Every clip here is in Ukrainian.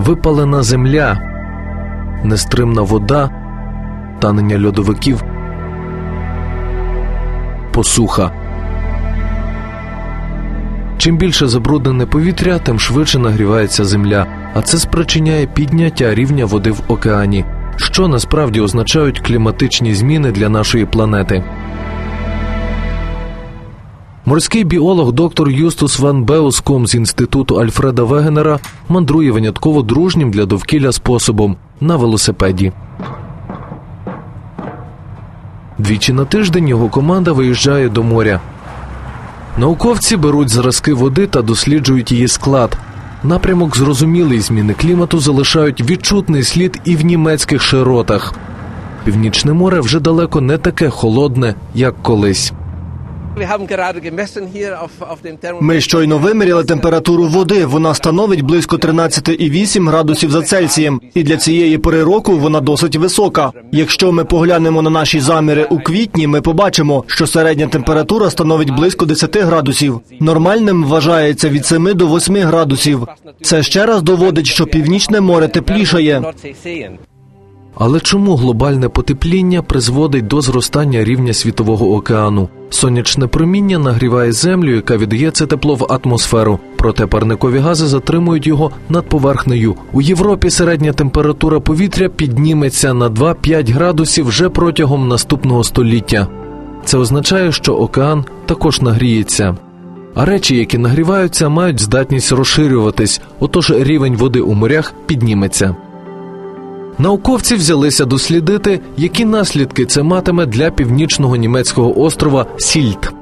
випалена земля, нестримна вода, танення льодовиків, посуха. Чим більше забруднене повітря, тим швидше нагрівається земля, а це спричиняє підняття рівня води в океані, що насправді означають кліматичні зміни для нашої планети. Морський біолог доктор Юстус Ван Беуском з інституту Альфреда Вегенера мандрує винятково дружнім для довкілля способом на велосипеді. Двічі на тиждень його команда виїжджає до моря. Науковці беруть зразки води та досліджують її склад. Напрямок зрозумілий зміни клімату залишають відчутний слід і в німецьких широтах. Північне море вже далеко не таке холодне, як колись. Ми щойно виміряли температуру води. Вона становить близько 13,8 градусів за Цельсієм, і для цієї пори року вона досить висока. Якщо ми поглянемо на наші заміри у квітні, ми побачимо, що середня температура становить близько 10 градусів. Нормальним вважається від 7 до 8 градусів. Це ще раз доводить, що північне море теплішає. Але чому глобальне потепління призводить до зростання рівня світового океану? Сонячне проміння нагріває землю, яка віддає це тепло в атмосферу. Проте парникові гази затримують його над поверхнею. У Європі середня температура повітря підніметься на 2-5 градусів вже протягом наступного століття. Це означає, що океан також нагріється. А речі, які нагріваються, мають здатність розширюватись, отож рівень води у морях підніметься. Науковці взялися дослідити, які наслідки це матиме для північного німецького острова Сільт.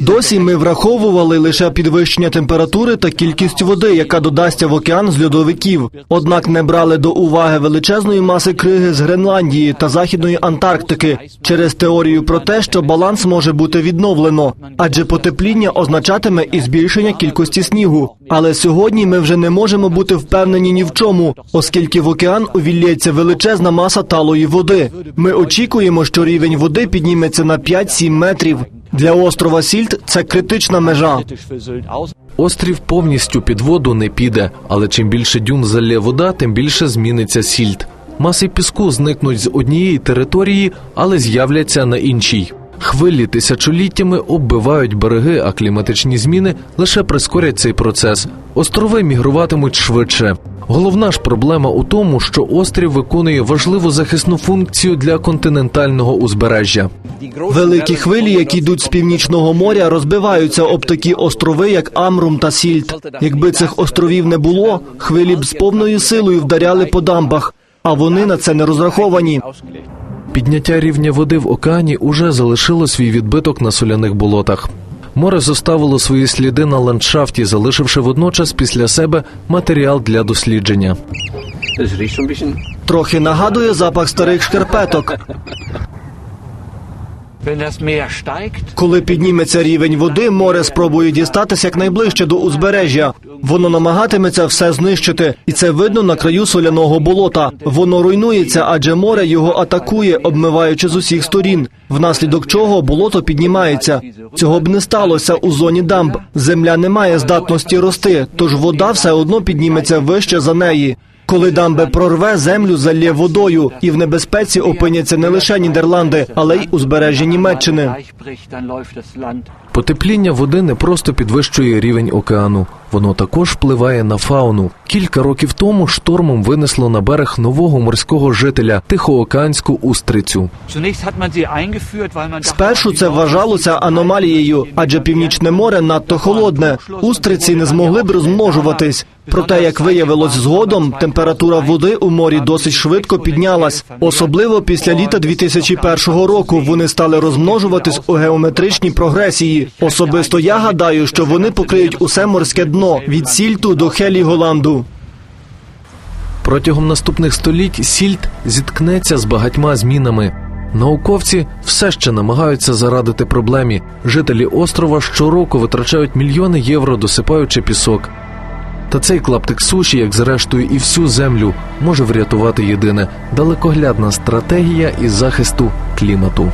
Досі ми враховували лише підвищення температури та кількість води, яка додасться в океан з льодовиків. Однак не брали до уваги величезної маси криги з Гренландії та Західної Антарктики через теорію про те, що баланс може бути відновлено, адже потепління означатиме і збільшення кількості снігу. Але сьогодні ми вже не можемо бути впевнені ні в чому, оскільки в океан увіллється величезна маса талої води. Ми очікуємо, що рівень води підніметься на 5-7 метрів. Для острова Сільт це критична межа. Острів повністю під воду не піде, але чим більше дюн залє вода, тим більше зміниться сільт. Маси піску зникнуть з однієї території, але з'являться на іншій. Хвилі тисячоліттями оббивають береги, а кліматичні зміни лише прискорять цей процес. Острови мігруватимуть швидше. Головна ж проблема у тому, що острів виконує важливу захисну функцію для континентального узбережжя. Великі хвилі, які йдуть з північного моря, розбиваються об такі острови, як Амрум та Сільт. Якби цих островів не було, хвилі б з повною силою вдаряли по дамбах, а вони на це не розраховані. Підняття рівня води в океані уже залишило свій відбиток на соляних болотах. Море зоставило свої сліди на ландшафті, залишивши водночас після себе матеріал для дослідження. Трохи нагадує запах старих шкарпеток. Коли підніметься рівень води, море спробує дістатися якнайближче до узбережжя. Воно намагатиметься все знищити, і це видно на краю соляного болота. Воно руйнується, адже море його атакує, обмиваючи з усіх сторін. Внаслідок чого болото піднімається. Цього б не сталося у зоні дамб. Земля не має здатності рости, тож вода все одно підніметься вище за неї. Коли дамби прорве, землю залє водою, і в небезпеці опиняться не лише Нідерланди, але й узбережжя Німеччини. Потепління води не просто підвищує рівень океану, воно також впливає на фауну. Кілька років тому штормом винесло на берег нового морського жителя тихоокеанську устрицю. Спершу це вважалося аномалією, адже північне море надто холодне. Устриці не змогли б розмножуватись. Проте, як виявилось згодом, температура води у морі досить швидко піднялась. Особливо після літа 2001 року вони стали розмножуватись у геометричній прогресії. Особисто я гадаю, що вони покриють усе морське дно від Сільту до Хеліголанду. Протягом наступних століть сільт зіткнеться з багатьма змінами. Науковці все ще намагаються зарадити проблемі. Жителі острова щороку витрачають мільйони євро, досипаючи пісок. Та цей клаптик суші, як зрештою, і всю землю, може врятувати єдине далекоглядна стратегія із захисту клімату.